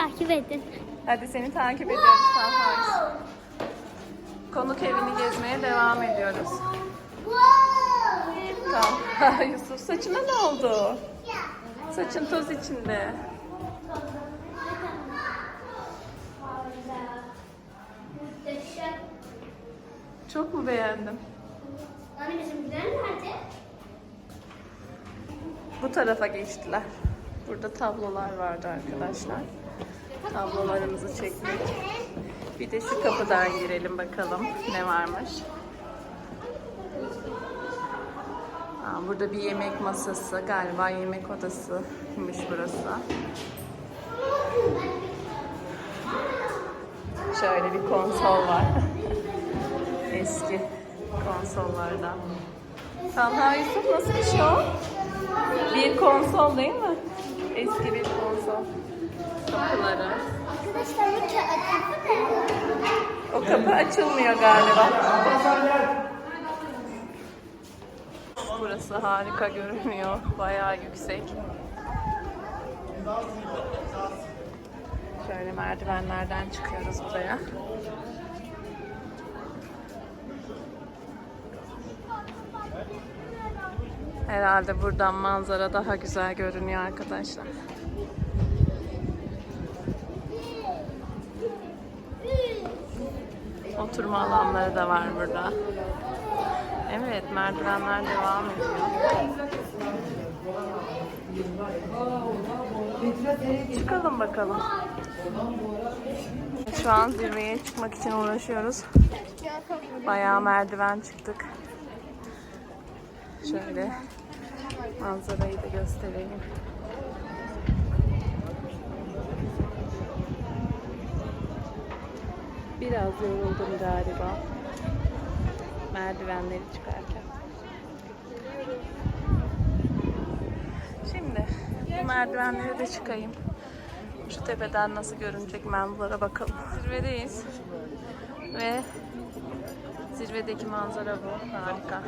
takip edin. Hadi seni takip ediyoruz Talha. Konuk evini gezmeye devam ediyoruz. Talha Yusuf saçına ne oldu? Saçın toz içinde. Çok mu beğendin? Anne bizimkiler nerede? Bu tarafa geçtiler. Burada tablolar vardı arkadaşlar. Tablolarımızı çektik. Bir de şu kapıdan girelim bakalım ne varmış. Aa, burada bir yemek masası, galiba yemek odasıymış burası. Şöyle bir konsol var. Eski konsollardan. Talha Yusuf nasıl bir şey o? Bir konsol değil mi? Eski bir. O kapı açılmıyor galiba. Burası harika görünüyor. Bayağı yüksek. Şöyle merdivenlerden çıkıyoruz buraya. Herhalde buradan manzara daha güzel görünüyor arkadaşlar. Oturma alanları da var burada. Evet, merdivenler devam ediyor. Çıkalım bakalım. Şu an zirveye çıkmak için uğraşıyoruz. Bayağı merdiven çıktık. Şöyle manzarayı da göstereyim. Biraz yoruldum galiba. Merdivenleri çıkarken. Şimdi bu merdivenlere de çıkayım. Şu tepeden nasıl görünecek manzara bakalım. Zirvedeyiz. Ve zirvedeki manzara bu. Harika.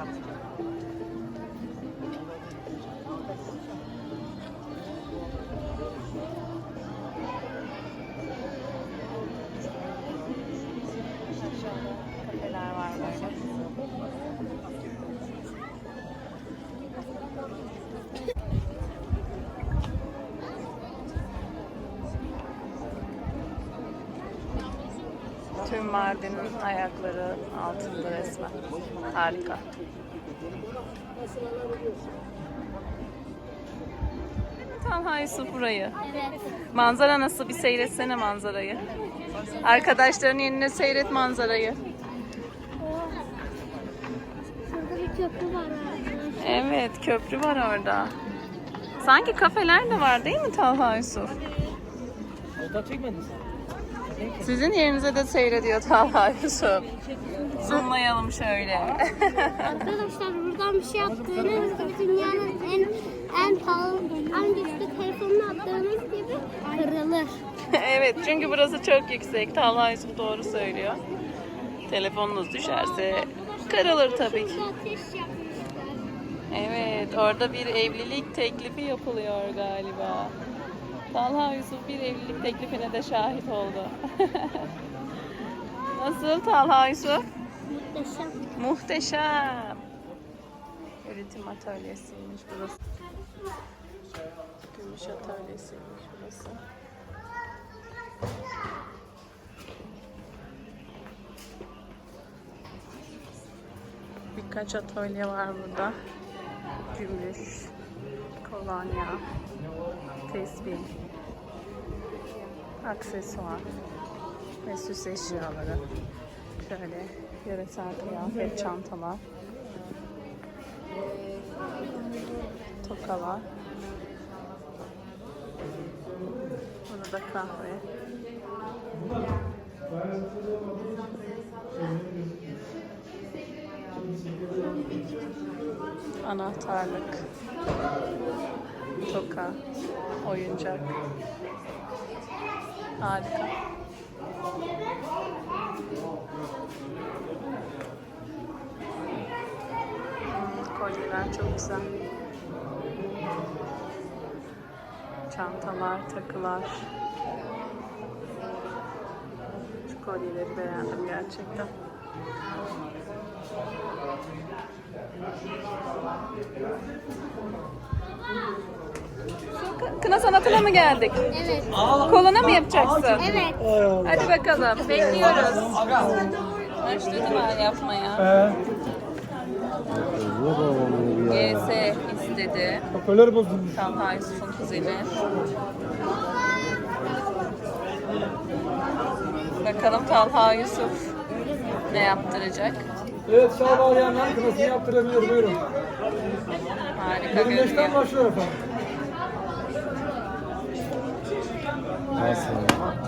Tüm Mardin'in ayakları altında resmen. Harika. Talha Yusuf burayı. Evet. Manzara nasıl? Bir seyretsene manzarayı. Arkadaşların yerine seyret manzarayı. Şurada bir köprü var. Evet, köprü var orada. Sanki kafeler de var değil mi Talha Yusuf? Fotoğraf çekmedin sen. Sizin yerinize de seyrediyor Talha Yusuf. Zoomlayalım şöyle. Arkadaşlar buradan bir şey attığınız gibi dünyanın en en pahalı, en güçlü telefonunu attığınız gibi kırılır. evet, çünkü burası çok yüksek. Talha Yusuf doğru söylüyor. Telefonunuz düşerse kırılır tabii ki. Evet, orada bir evlilik teklifi yapılıyor galiba. Talha Yusuf bir evlilik teklifine de şahit oldu. Nasıl Talha Yusuf? Muhteşem. Muhteşem. Üretim atölyesiymiş burası. Gümüş atölyesiymiş burası. Birkaç atölye var burada. Gümüş, kolonya, tesbih, aksesuar ve süs eşyaları. Şöyle yöresel kıyafet çantalar. Tokalar. Burada kahve. Anahtarlık. Toka. Oyuncak. Harika. Kolyeler çok güzel. Çantalar, takılar. Şu kolyeleri beğendim gerçekten. Kına sanatına mı geldik? Evet. Koluna mı yapacaksın? Evet. Hadi bakalım. Bekliyoruz. Başladı mı yapmaya? GS istedi. hoparlörü bozulmuş. Talha Yusuf'un kuzeni. Bakalım Talha Yusuf ne yaptıracak? Evet sağ bağlayanlar kınasını yaptırabiliyor buyurun. Harika 25'ten görünüyor. başlıyor efendim.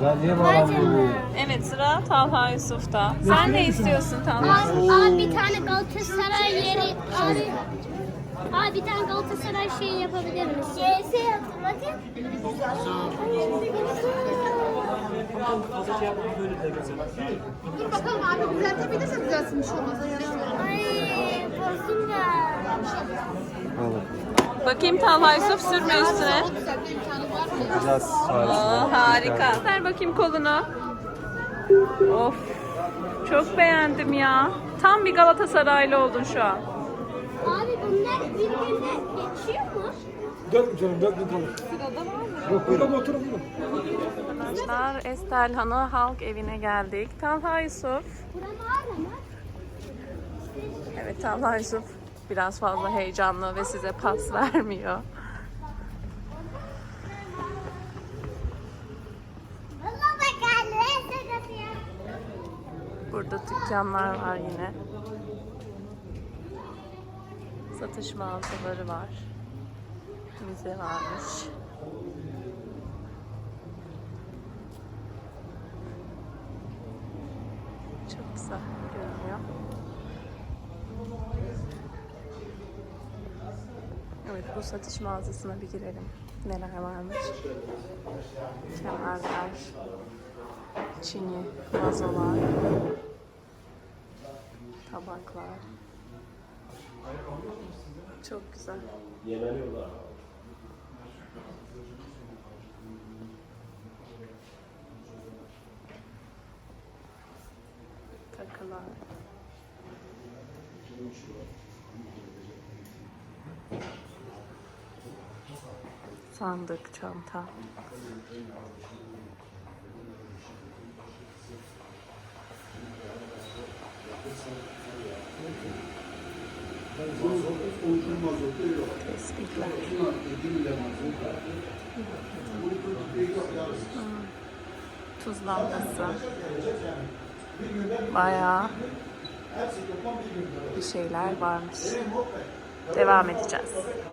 Ben niye canına. Evet sıra Talha Yusuf'ta. Sen ne istiyorsun Talha? Abi, abi bir tane Galatasaray yeri abi Abi bir tane Galatasaray şeyi yapabilir misin? GS yaptım hadi. Dur bakalım abi düzeltebilirse düzelsin bir şey olmaz. Ay korktum ya. Bakayım Talha Yusuf sürme üstüne. Mı? Yapacağız. Aa, harika. Ver bakayım kolunu. Of. Çok beğendim ya. Tam bir Galatasaraylı oldun şu an. Abi bunlar birbirine geçiyor mu? Dört canım dört bin kalır. Sırada var mı? Yok burada oturun buyurun. Arkadaşlar Estelhanı Halk Evi'ne geldik. Talha Yusuf. Burada var mı? Evet Talha Yusuf biraz fazla heyecanlı ve size pas vermiyor. Burada dükkanlar var yine. Satış mağazaları var. Müze varmış. Çok güzel görünüyor. Evet bu satış mağazasına bir girelim. Neler varmış. Kemerler, çini, vazolar, tabaklar. Çok güzel. Takılar. Sandık, çanta. Tespihler. Hmm. Tuz. Bayağı bir şeyler varmış. Devam edeceğiz.